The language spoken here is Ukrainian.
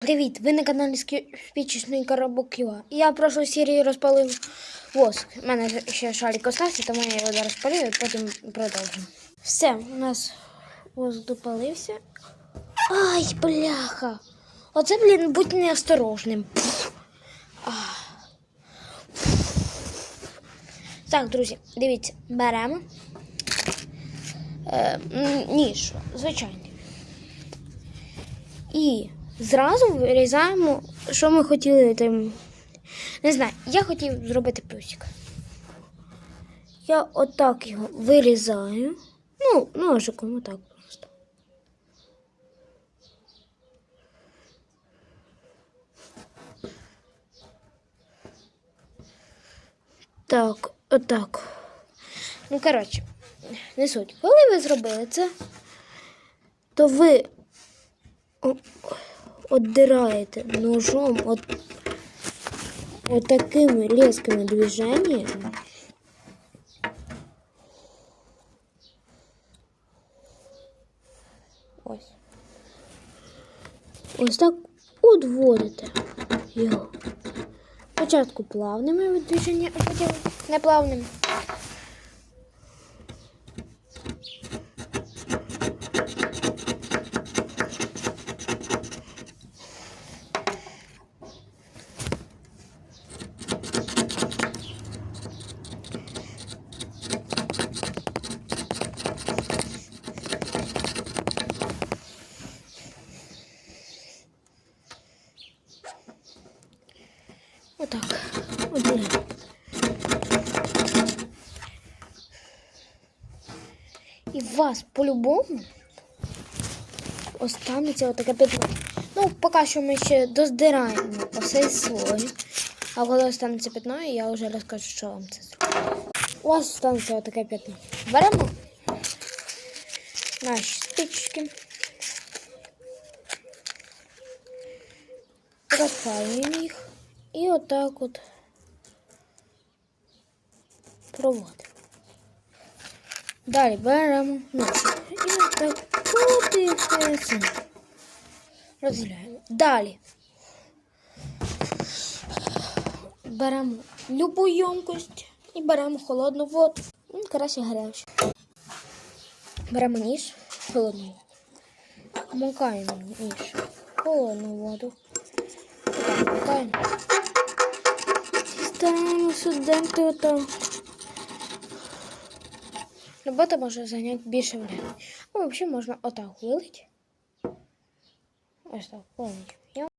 Привіт! Ви на каналі Спічечний Коробок Юа. Я в прошлій серії розпалив воск. У мене ще шарик остався, тому я його зараз спалю і потім продовжу. Все, у нас воск допалився. Ай, бляха! Оце, блін, будь неосторожним. Так, друзі, дивіться, беремо е, ніж, звичайний. І зразу вирізаємо, що ми хотіли там. Не знаю, я хотів зробити плюсик. Я отак його вирізаю. Ну, ножиком отак просто. Так, отак. Ну, коротше, не суть. Коли ви зробили це, то ви о- отдираєте ножом от, от такими різкими движеннями. Ось. Ось так одводите його. Спочатку плавними движеннями, а потім неплавними. Отак. Один. І у вас по-любому останеться отаке пятно. Ну, поки що ми ще доздираємо оцей слой. А коли останеться пятно, я вже розкажу, що вам це зробити. У вас останеться отаке пятно. Беремо наші спички. Розпалюємо їх. І отак от проводимо. Далі беремо ножик і отак потихесенько розділяємо. Далі беремо любу ємкость і беремо холодну воду. Ну, краще гарячу. Беремо ніж, холодну воду. Макаємо ніж, холодну воду. Так, макаємо. Стараємося демти там. Робота може зайняти більше времени. Ну, взагалі можна отак вилити. Ось так, повністю.